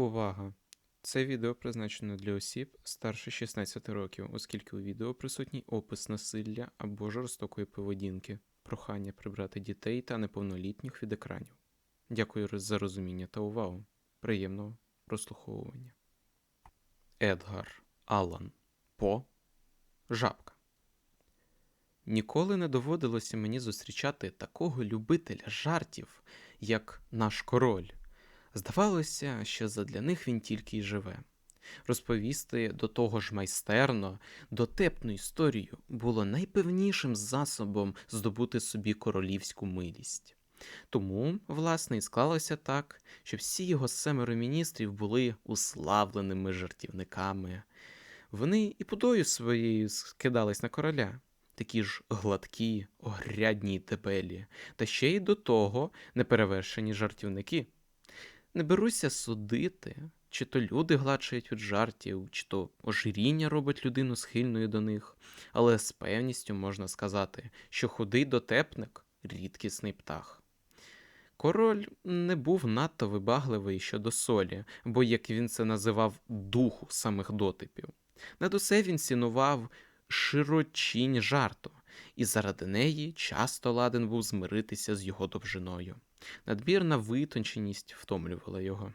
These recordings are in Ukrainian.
Увага! Це відео призначено для осіб старше 16 років, оскільки у відео присутній опис насилля або жорстокої поведінки, прохання прибрати дітей та неповнолітніх від екранів. Дякую за розуміння та увагу. Приємного прослуховування. Едгар Аллан По Жабка. Ніколи не доводилося мені зустрічати такого любителя жартів, як наш король. Здавалося, що задля них він тільки й живе. Розповісти до того ж майстерно, дотепну історію було найпевнішим засобом здобути собі королівську милість. Тому, власне, і склалося так, що всі його семеро міністрів були уславленими жартівниками. Вони і подою своєю скидались на короля, такі ж гладкі, огрядні й дебелі, та ще й до того неперевершені жартівники. Не беруся судити, чи то люди гладшають від жартів, чи то ожиріння робить людину схильною до них, але з певністю можна сказати, що худий дотепник рідкісний птах. Король не був надто вибагливий щодо солі, бо, як він це називав, духу самих дотипів. Над усе він цінував широчінь жарту, і заради неї часто ладен був змиритися з його довжиною. Надмірна витонченість втомлювала його.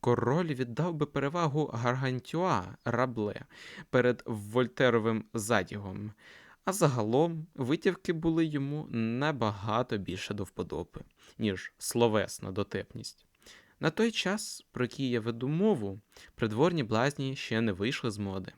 Король віддав би перевагу Гаргантюа рабле перед Вольтеровим задягом, а загалом витівки були йому набагато більше до вподоби, ніж словесна дотепність. На той час, про який я веду мову, придворні блазні ще не вийшли з моди.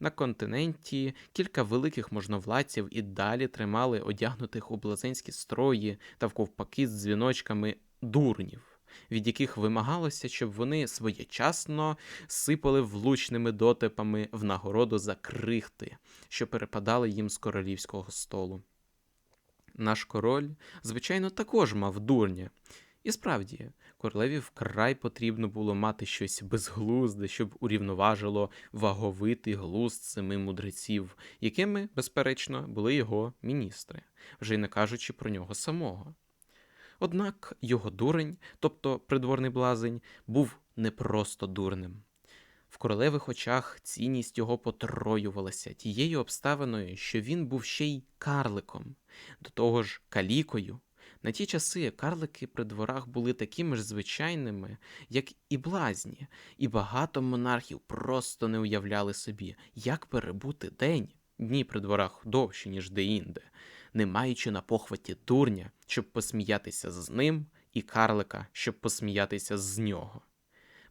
На континенті кілька великих можновладців і далі тримали одягнутих у блазенські строї та в ковпаки з дзвіночками дурнів, від яких вимагалося, щоб вони своєчасно сипали влучними дотипами в нагороду за крихти, що перепадали їм з королівського столу. Наш король, звичайно, також мав дурня. І справді, королеві вкрай потрібно було мати щось безглузде, щоб урівноважило ваговитий глузд семи мудреців, якими, безперечно, були його міністри, вже й не кажучи про нього самого. Однак його дурень, тобто придворний блазень, був не просто дурним. В королевих очах цінність його потроювалася тією обставиною, що він був ще й карликом, до того ж калікою. На ті часи карлики при дворах були такими ж звичайними, як і блазні, і багато монархів просто не уявляли собі, як перебути день, дні при дворах довші, ніж деінде, не маючи на похваті дурня, щоб посміятися з ним, і карлика, щоб посміятися з нього.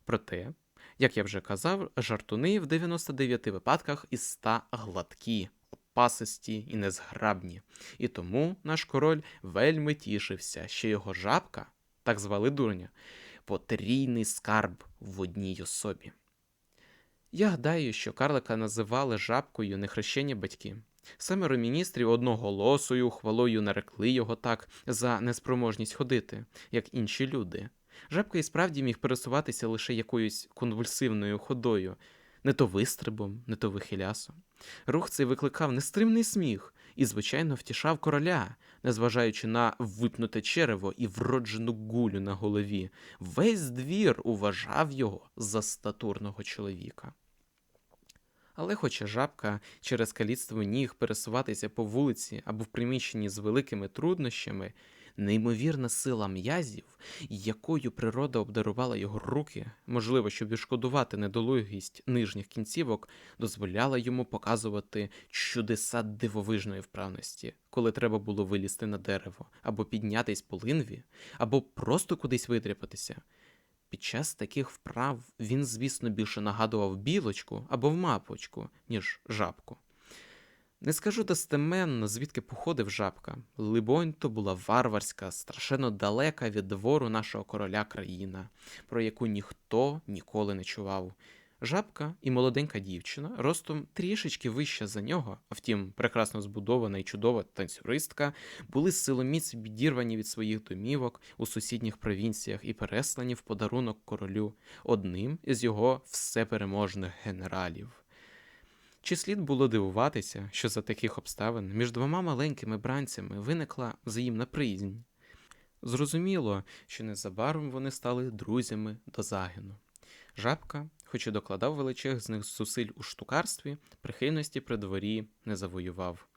Проте, як я вже казав, жартуни в 99 випадках із 100 гладкі, пасисті і незграбні, і тому наш король вельми тішився, що його жабка, так звали дурня, потрійний скарб в одній особі. Я гадаю, що карлика називали жабкою нехрещені батьки. Семеро міністрів одноголосою хвалою нарекли його так за неспроможність ходити, як інші люди. Жабка і справді міг пересуватися лише якоюсь конвульсивною ходою, не то вистрибом, не то вихилясом. Рух цей викликав нестримний сміх і, звичайно, втішав короля, незважаючи на випнуте черево і вроджену гулю на голові. Весь двір уважав його за статурного чоловіка. Але, хоча жабка через каліцтво ніг пересуватися по вулиці або в приміщенні з великими труднощами, неймовірна сила м'язів, якою природа обдарувала його руки, можливо, щоб відшкодувати недолугість нижніх кінцівок, дозволяла йому показувати чудеса дивовижної вправності, коли треба було вилізти на дерево, або піднятись по линві, або просто кудись видряпатися. Під час таких вправ він, звісно, більше нагадував білочку або мапочку, ніж жабку. Не скажу достеменно, звідки походив жабка. Либонь, то була варварська, страшенно далека від двору нашого короля країна, про яку ніхто ніколи не чував. Жабка і молоденька дівчина, ростом трішечки вища за нього, а втім, прекрасно збудована і чудова танцюристка, були силоміць відірвані від своїх домівок у сусідніх провінціях і переслані в подарунок королю одним із його всепереможних генералів. Чи слід було дивуватися, що за таких обставин між двома маленькими бранцями виникла взаємна приязнь? Зрозуміло, що незабаром вони стали друзями до загину. Жабка, хоч і докладав величезних зусиль у штукарстві, прихильності при дворі не завоював,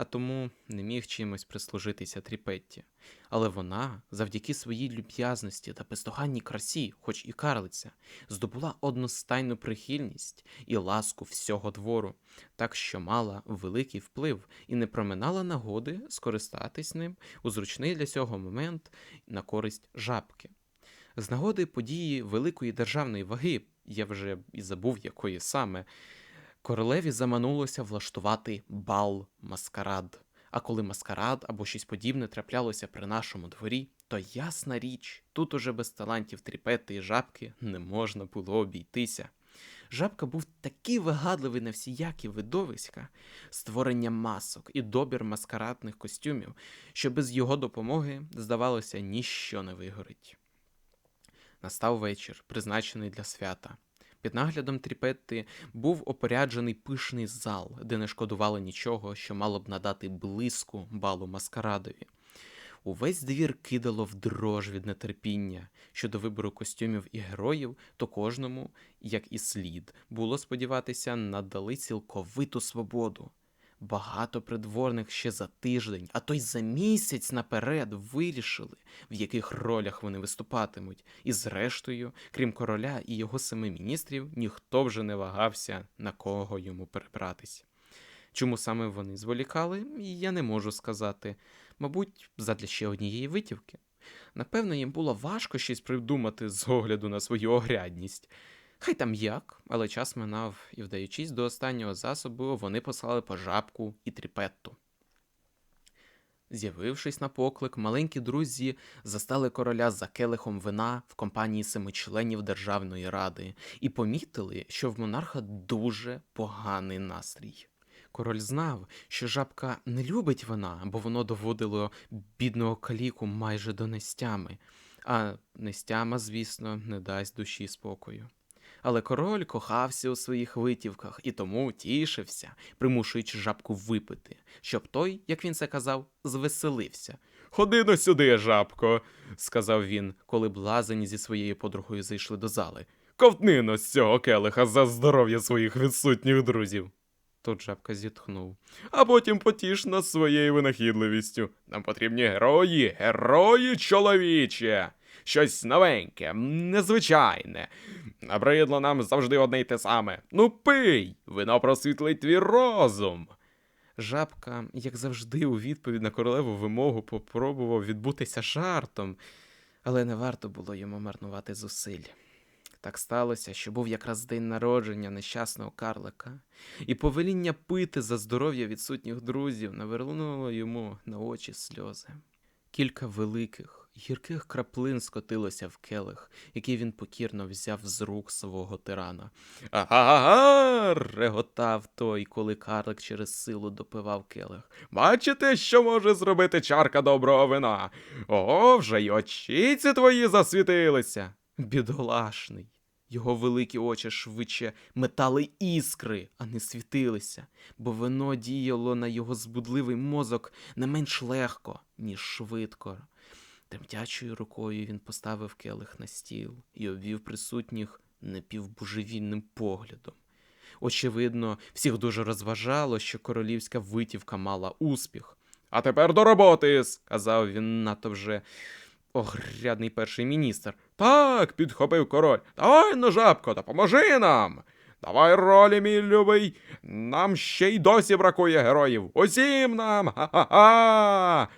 а тому не міг чимось прислужитися Тріпетті. Але вона, завдяки своїй люб'язності та бездоганній красі, хоч і карлиця, здобула одностайну прихильність і ласку всього двору, так що мала великий вплив і не проминала нагоди скористатись ним у зручний для цього момент на користь жабки. З нагоди події великої державної ваги, я вже і забув, якої саме, королеві заманулося влаштувати бал маскарад. А коли маскарад або щось подібне траплялося при нашому дворі, то ясна річ, тут уже без талантів тріпети і жабки не можна було обійтися. Жабка був такий вигадливий на всіякі видовиська, створення масок і добір маскарадних костюмів, що без його допомоги, здавалося, ніщо не вигорить. Настав вечір, призначений для свята. Під наглядом Тріпетти був опоряджений пишний зал, де не шкодували нічого, що мало б надати блиску балу маскарадові. Увесь двір кидало в дрож від нетерпіння. Щодо вибору костюмів і героїв, то кожному, як і слід, було сподіватися, надали цілковиту свободу. Багато придворних ще за тиждень, а то й за місяць наперед вирішили, в яких ролях вони виступатимуть, і зрештою, крім короля і його семи міністрів, ніхто вже не вагався, на кого йому перебратись. Чому саме вони зволікали, я не можу сказати. Мабуть, задля ще однієї витівки. Напевно, їм було важко щось придумати з огляду на свою огрядність. Хай там як, але час минав, і, вдаючись до останнього засобу, вони послали по жабку і тріпетту. З'явившись на поклик, маленькі друзі застали короля за келихом вина в компанії семи членів Державної ради і помітили, що в монарха дуже поганий настрій. Король знав, що жабка не любить вина, бо воно доводило бідного каліку майже до нестями, а нестяма, звісно, не дасть душі спокою. Але король кохався у своїх витівках і тому тішився, примушуючи жабку випити, щоб той, як він це казав, звеселився. Ходи но сюди, жабко, сказав він, коли блазень зі своєю подругою зайшли до зали. Ковтни но з цього келиха за здоров'я своїх відсутніх друзів. Тут жабка зітхнув. А потім потіш нас своєю винахідливістю. Нам потрібні герої, герої чоловіче. Щось новеньке, незвичайне. Набридло нам завжди одне й те саме. Ну пий, вино просвітлить твій розум. Жабка, як завжди, у відповідь на королеву вимогу попробував відбутися жартом, але не варто було йому марнувати зусиль. Так сталося, що був якраз день народження нещасного карлика, і повеління пити за здоров'я відсутніх друзів навернуло йому на очі сльози. Кілька великих, гірких краплин скотилося в келих, який він покірно взяв з рук свого тирана. Ага, реготав той, коли карлик через силу допивав келих. Бачите, що може зробити чарка доброго вина? О, вже й очіці твої засвітилися. Бідолашний. Його великі очі швидше метали іскри, а не світилися, бо вино діяло на його збудливий мозок не менш легко, ніж швидко. Тремтячою рукою він поставив келих на стіл і обвів присутніх напівбожевільним поглядом. Очевидно, всіх дуже розважало, що королівська витівка мала успіх. А тепер до роботи, сказав він надто вже огрядний перший міністр. Так, підхопив король. Давай, ну, жабко, допоможи нам. Давай ролі, мій любий. Нам ще й досі бракує героїв. Усім нам. Ха-ха-ха.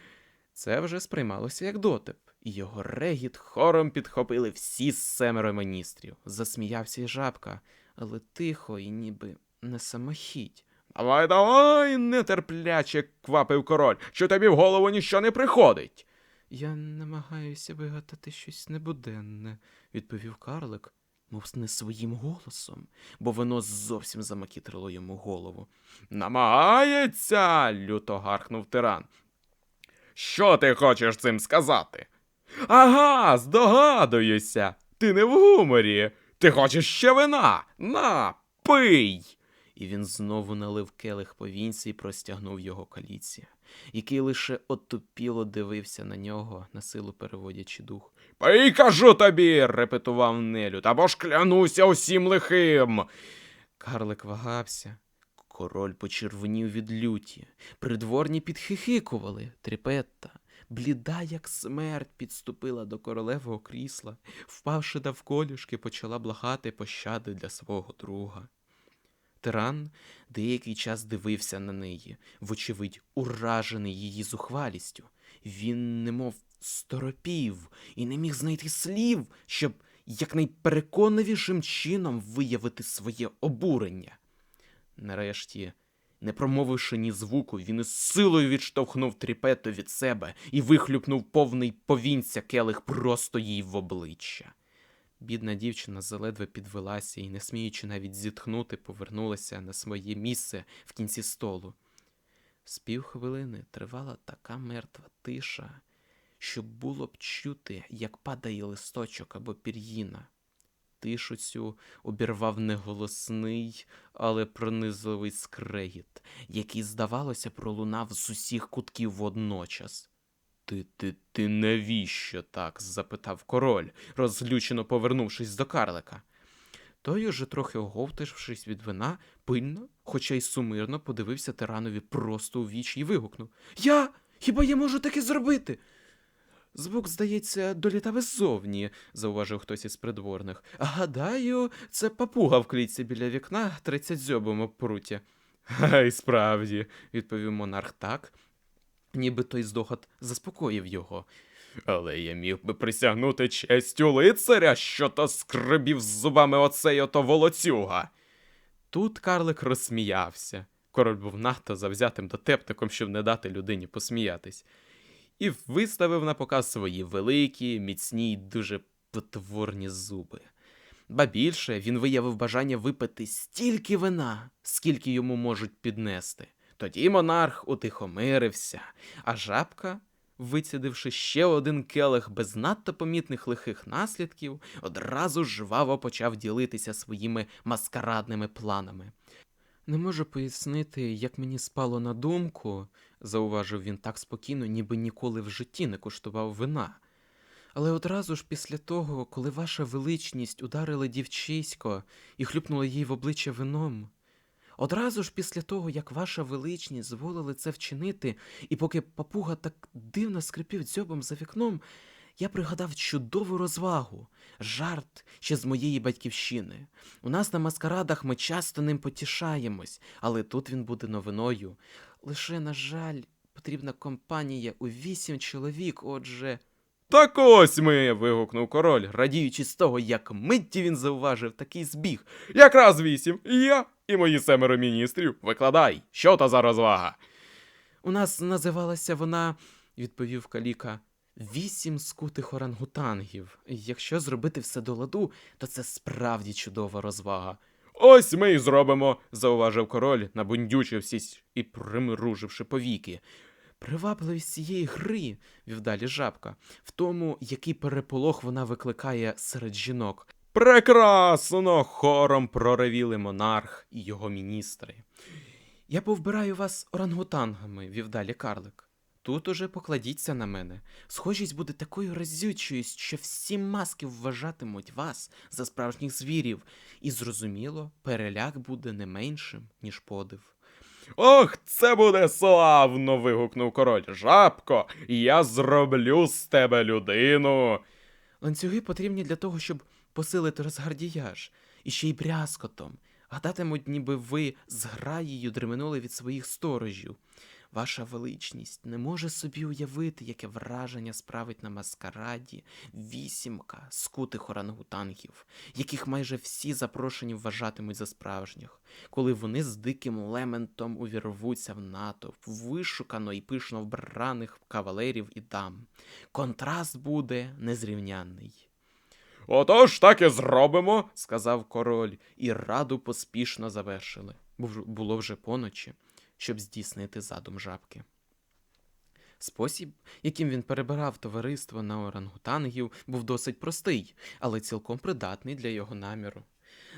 Це вже сприймалося як дотип, і його регіт хором підхопили всі семеро міністрів. Засміявся й жабка, але тихо і ніби не самохідь. Давай, давай, нетерпляче квапив король, що тобі в голову ніщо не приходить. Я намагаюся вигадати щось небуденне, відповів карлик, мов не своїм голосом, бо воно зовсім замакітрило йому голову. Намагається. люто гаркнув тиран. Що ти хочеш цим сказати? Ага, здогадуюся. Ти не в гуморі. Ти хочеш ще вина? На, пий. І він знову налив келих повінці і простягнув його каліці, який лише отупіло дивився на нього, на силу переводячи дух. Пий, кажу тобі, репетував нелюд, або ж клянуся усім лихим. Карлик вагався. Король почервонів від люті. Придворні підхихикували. Тріпетта, бліда, як смерть, підступила до королевого крісла, впавши навколішки, почала благати пощади для свого друга. Тиран деякий час дивився на неї, вочевидь, уражений її зухвалістю. Він немов сторопів і не міг знайти слів, щоб якнайпереконливішим чином виявити своє обурення. Нарешті, не промовивши ні звуку, він із силою відштовхнув тріпету від себе і вихлюпнув повний повінця келих просто їй в обличчя. Бідна дівчина заледве підвелася і, не сміючи навіть зітхнути, повернулася на своє місце в кінці столу. З півхвилини тривала така мертва тиша, що було б чути, як падає листочок або пір'їна. Тишу цю обірвав не голосний, але пронизливий скрегіт, який, здавалося, пролунав з усіх кутків водночас. Ти, ти, ти навіщо так? запитав король, розлючено повернувшись до карлика. Той, уже трохи оговтавшись від вина, пильно, хоча й сумирно подивився тиранові просто у вічі і вигукнув Я? Хіба я можу таке зробити? Звук, здається, долітав іззовні, зауважив хтось із придворних. Гадаю, це папуга в клітці біля вікна тридцять зьобом об пруття. Ай, справді, відповів монарх так, ніби той здогад заспокоїв його. Але я міг би присягнути честю лицаря, що то скребів з зубами оцей ото волоцюга. Тут карлик розсміявся. Король був надто завзятим дотепником, щоб не дати людині посміятись, і виставив на показ свої великі, міцні й дуже потворні зуби. Ба більше він виявив бажання випити стільки вина, скільки йому можуть піднести. Тоді монарх утихомирився, а жабка, вицідивши ще один келих без надто помітних лихих наслідків, одразу жваво почав ділитися своїми маскарадними планами. Не можу пояснити, як мені спало на думку, зауважив він так спокійно, ніби ніколи в житті не куштував вина. Але одразу ж після того, коли ваша величність ударила дівчисько і хлюпнула їй в обличчя вином, одразу ж після того, як ваша величність зволили це вчинити, і поки папуга так дивно скрипів дзьобом за вікном, я пригадав чудову розвагу, жарт ще з моєї батьківщини. У нас на маскарадах ми часто ним потішаємось, але тут він буде новиною. Лише, на жаль, потрібна компанія у вісім чоловік, отже. Так ось ми. вигукнув король, радіючи з того, як митті він зауважив такий збіг. Якраз вісім. І Я і мої семеро міністрів. Викладай, що то за розвага? У нас називалася вона, відповів каліка. Вісім скутих орангутангів. Якщо зробити все до ладу, то це справді чудова розвага. Ось ми й зробимо, зауважив король, набундючивсись і примруживши повіки. Привабливість цієї гри, вів далі жабка, в тому, який переполох вона викликає серед жінок. Прекрасно! хором проревіли монарх і його міністри. Я повбираю вас орангутангами, вів далі карлик. Тут уже покладіться на мене. Схожість буде такою разючою, що всі маски вважатимуть вас за справжніх звірів, і зрозуміло, переляк буде не меншим, ніж подив. Ох, це буде славно. вигукнув король. Жабко, я зроблю з тебе людину. Ланцюги потрібні для того, щоб посилити розгардіяж, і ще й брязкотом. Гадатимуть, ніби ви з граєю дременули від своїх сторожів. Ваша величність не може собі уявити, яке враження справить на маскараді вісімка скутих орангутангів, яких майже всі запрошені вважатимуть за справжніх, коли вони з диким лементом увірвуться в натовп вишукано і пишно вбраних кавалерів і дам. Контраст буде незрівнянний. Отож так і зробимо, сказав король, і раду поспішно завершили. Було вже поночі, щоб здійснити задум жабки. Спосіб, яким він перебирав товариство на орангутангів, був досить простий, але цілком придатний для його наміру.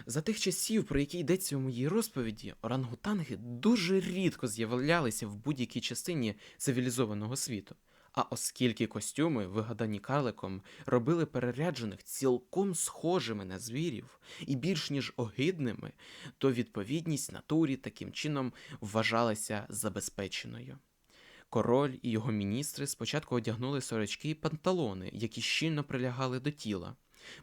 За тих часів, про які йдеться у моїй розповіді, орангутанги дуже рідко з'являлися в будь-якій частині цивілізованого світу. А оскільки костюми, вигадані карликом, робили переряджених цілком схожими на звірів і більш ніж огидними, то відповідність натурі таким чином вважалася забезпеченою. Король і його міністри спочатку одягнули сорочки і панталони, які щільно прилягали до тіла.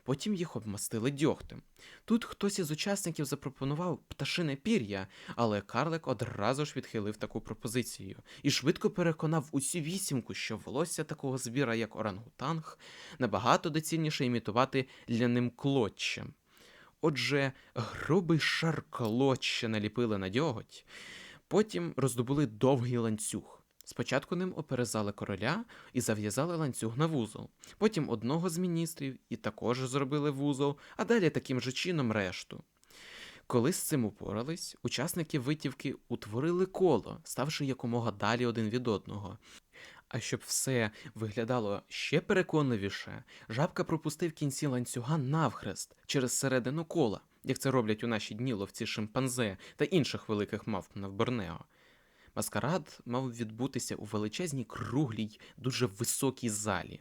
Потім їх обмастили дьогтем. Тут хтось із учасників запропонував пташине пір'я, але Карлик одразу ж відхилив таку пропозицію і швидко переконав усю вісімку, що волосся такого звіра, як орангутанг, набагато доцільніше імітувати ляним клоччем. Отже, грубий шар клоччя наліпили на дьоготь, потім роздобули довгий ланцюг. Спочатку ним оперезали короля і зав'язали ланцюг на вузол, потім одного з міністрів і також зробили вузол, а далі таким же чином решту. Коли з цим упорались, учасники витівки утворили коло, ставши якомога далі один від одного. А щоб все виглядало ще переконливіше, жабка пропустив кінці ланцюга навхрест через середину кола, як це роблять у наші дні ловці шимпанзе та інших великих мавп на Борнео. Маскарад мав відбутися у величезній круглій, дуже високій залі,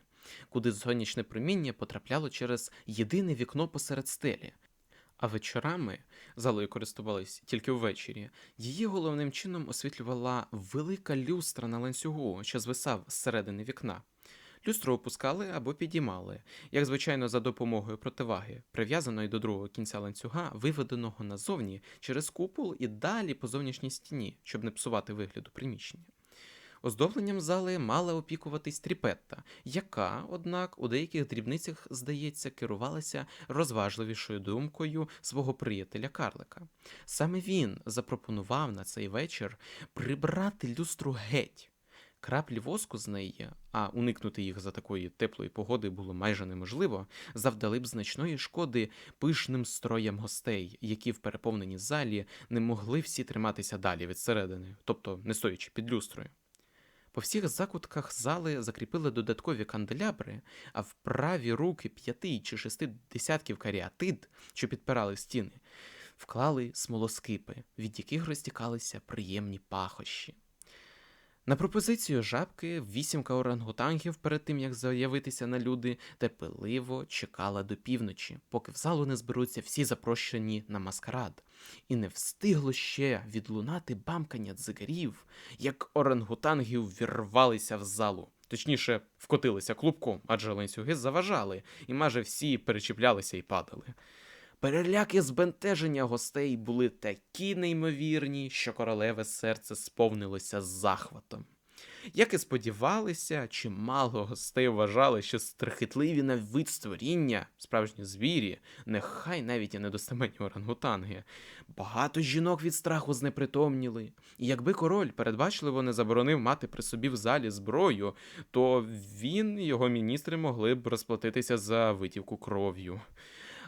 куди сонячне проміння потрапляло через єдине вікно посеред стелі. А вечорами залою користувались тільки ввечері. Її головним чином освітлювала велика люстра на ланцюгу, що звисав з середини вікна. Люстру опускали або підіймали, як звичайно, за допомогою противаги, прив'язаної до другого кінця ланцюга, виведеного назовні через купол і далі по зовнішній стіні, щоб не псувати вигляду приміщення. Оздобленням зали мала опікуватись тріпетта, яка, однак, у деяких дрібницях, здається, керувалася розважливішою думкою свого приятеля Карлика. Саме він запропонував на цей вечір прибрати люстру геть. Краплі воску з неї, а уникнути їх за такої теплої погоди було майже неможливо, завдали б значної шкоди пишним строям гостей, які в переповненій залі не могли всі триматися далі від середини, тобто не стоячи під люстрою. По всіх закутках зали закріпили додаткові канделябри, а в праві руки п'яти чи шести десятків каріатид, що підпирали стіни, вклали смолоскипи, від яких розтікалися приємні пахощі. На пропозицію жабки вісімка орангутангів перед тим як заявитися на люди, терпеливо чекала до півночі, поки в залу не зберуться всі запрошені на маскарад, і не встигло ще відлунати бамкання дзигарів, як орангутанги ввірвалися в залу. Точніше, вкотилися клубком, адже ланцюги заважали, і майже всі перечіплялися і падали. Переляки збентеження гостей були такі неймовірні, що королеве серце сповнилося захватом. Як і сподівалися, чимало гостей вважали, що страхітливі на вид створіння, справжні звірі, нехай навіть і недостаменні орангутанги. Багато жінок від страху знепритомніли, і якби король передбачливо не заборонив мати при собі в залі зброю, то він і його міністри могли б розплатитися за витівку кров'ю.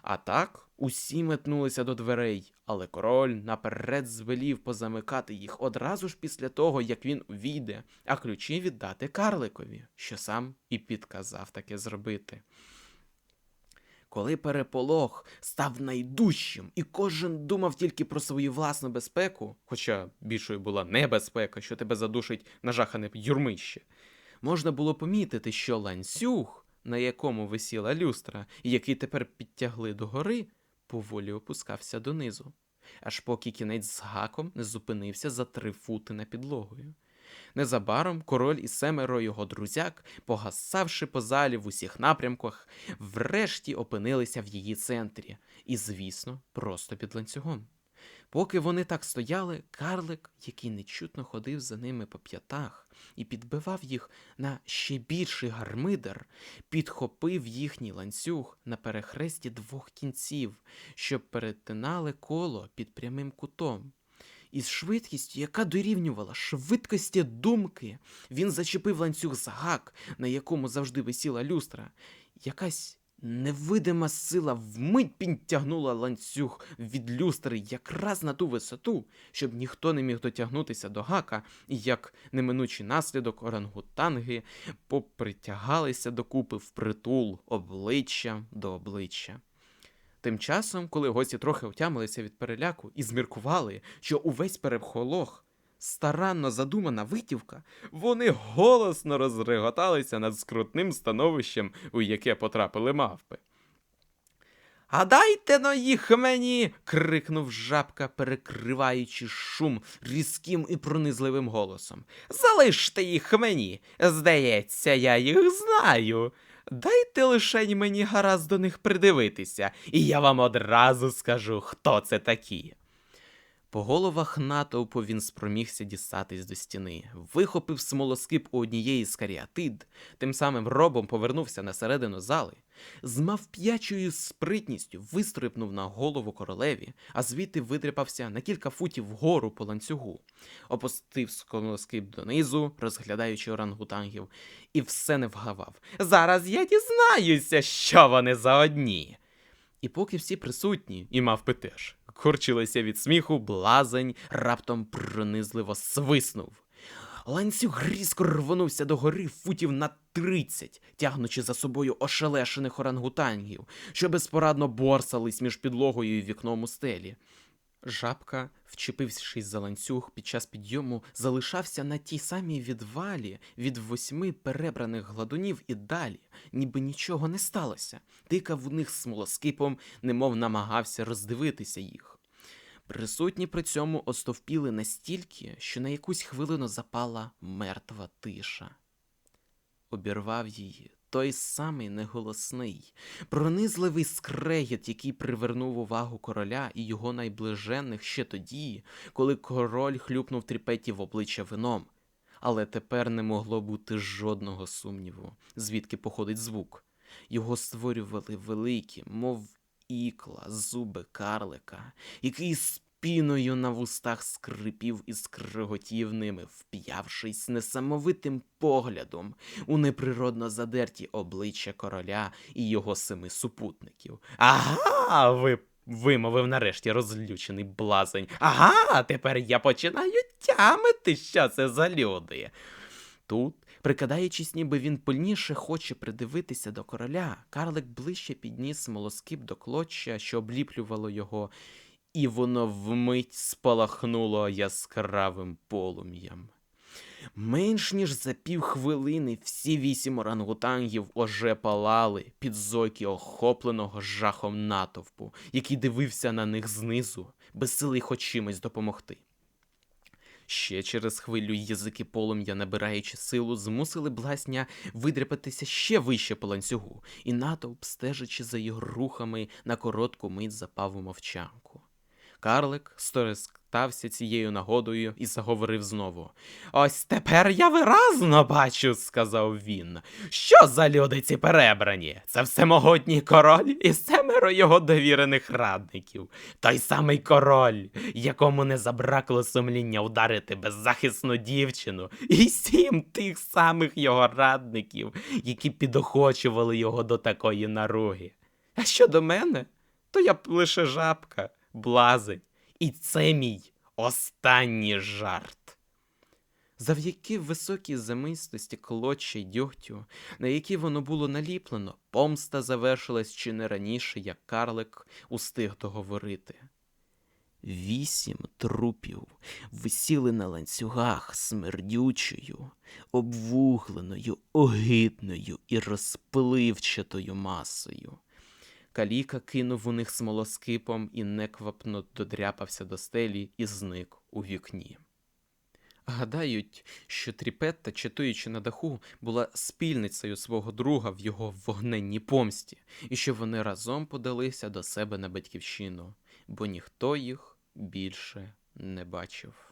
А так усі метнулися до дверей, але король наперед звелів позамикати їх одразу ж після того, як він увійде, а ключі віддати карликові, що сам і підказав таке зробити. Коли переполох став найдужчим, і кожен думав тільки про свою власну безпеку, хоча більшою була небезпека, що тебе задушить нажахане юрмище, можна було помітити, що ланцюг на якому висіла люстра, і який тепер підтягли догори, поволі опускався донизу, аж поки кінець з гаком не зупинився за три фути на підлогою. Незабаром король і семеро його друзяк, погасавши по залі в усіх напрямках, врешті опинилися в її центрі, і, звісно, просто під ланцюгом. Поки вони так стояли, карлик, який нечутно ходив за ними по п'ятах і підбивав їх на ще більший гармидер, підхопив їхній ланцюг на перехресті двох кінців, що перетинали коло під прямим кутом. Із швидкістю, яка дорівнювала швидкості думки, він зачепив ланцюг за гак, на якому завжди висіла люстра. Якась Невидима сила вмить підтягнула ланцюг від люстри якраз на ту висоту, щоб ніхто не міг дотягнутися до гака, і як неминучий наслідок орангутанги попритягалися докупи впритул обличчя до обличчя. Тим часом, коли гості трохи отямилися від переляку і зміркували, що увесь перехолох старанно задумана витівка, вони голосно розреготалися над скрутним становищем, у яке потрапили мавпи. А дайте но їх мені. крикнув жабка, перекриваючи шум різким і пронизливим голосом. Залиште їх мені. Здається, я їх знаю. Дайте лишень мені гаразд до них придивитися, і я вам одразу скажу, хто це такі. По головах натовпу він спромігся дістатись до стіни, вихопив смолоскип у однієї з каріатид, тим самим робом повернувся на середину зали, з мавп'ячою спритністю вистрибнув на голову королеві, а звідти видряпався на кілька футів вгору по ланцюгу, опустив смолоскип донизу, розглядаючи орангутангів, і все не вгавав. Зараз я дізнаюся, що вони за одні. І поки всі присутні, і мавпи теж, корчилися від сміху, блазень раптом пронизливо свиснув. Ланцюг різко рвонувся до гори футів на тридцять, тягнучи за собою ошелешених орангутангів, що безпорадно борсались між підлогою і вікном у стелі. Жабка, вчепившись за ланцюг під час підйому, залишався на тій самій відвалі від восьми перебраних гладунів і далі, ніби нічого не сталося, тикав в них смолоскипом, немов намагався роздивитися їх. Присутні при цьому остовпіли настільки, що на якусь хвилину запала мертва тиша. Обірвав її той самий неголосний, пронизливий скрегіт, який привернув увагу короля і його найближених ще тоді, коли король хлюпнув тріпеті в обличчя вином. Але тепер не могло бути жодного сумніву, звідки походить звук. Його створювали великі, мов ікла, зуби карлика, який піною на вустах скрипів і скриготів ними, вп'явшись несамовитим поглядом у неприродно задерті обличчя короля і його семи супутників. Ага, ви. Вимовив нарешті розлючений блазень. Ага, тепер я починаю тямити, що це за люди. Тут, прикидаючись, ніби він пильніше хоче придивитися до короля, карлик ближче підніс смолоскип до клоччя, що обліплювало його, і воно вмить спалахнуло яскравим полум'ям. Менш ніж за півхвилини всі вісім орангутангів уже палали під зойки охопленого жахом натовпу, який дивився на них знизу, безсилий хоч чимось допомогти. Ще через хвилю язики полум'я, набираючи силу, змусили бласня видряпатися ще вище по ланцюгу, і натовп, стежачи за його рухами, на коротку мить запав у мовчанку. Карлик скористався цією нагодою і заговорив знову. Ось тепер я виразно бачу, сказав він. Що за люди ці перебрані? Це всемогутній король і семеро його довірених радників. Той самий король, якому не забракло сумління ударити беззахисну дівчину, і сім тих самих його радників, які підохочували його до такої наруги. А щодо мене, то я б лише жабка блазень. І це мій останній жарт. Завдяки високій замистості клоча й дьогтю, на які воно було наліплено, помста завершилась чи не раніше, як карлик устиг договорити. Вісім трупів висіли на ланцюгах смердючою, обвугленою, огидною і розпливчатою масою. Каліка кинув у них смолоскипом і неквапно додряпався до стелі і зник у вікні. Гадають, що Тріпетта, читуючи на даху, була спільницею свого друга в його вогненній помсті, і що вони разом подалися до себе на батьківщину, бо ніхто їх більше не бачив.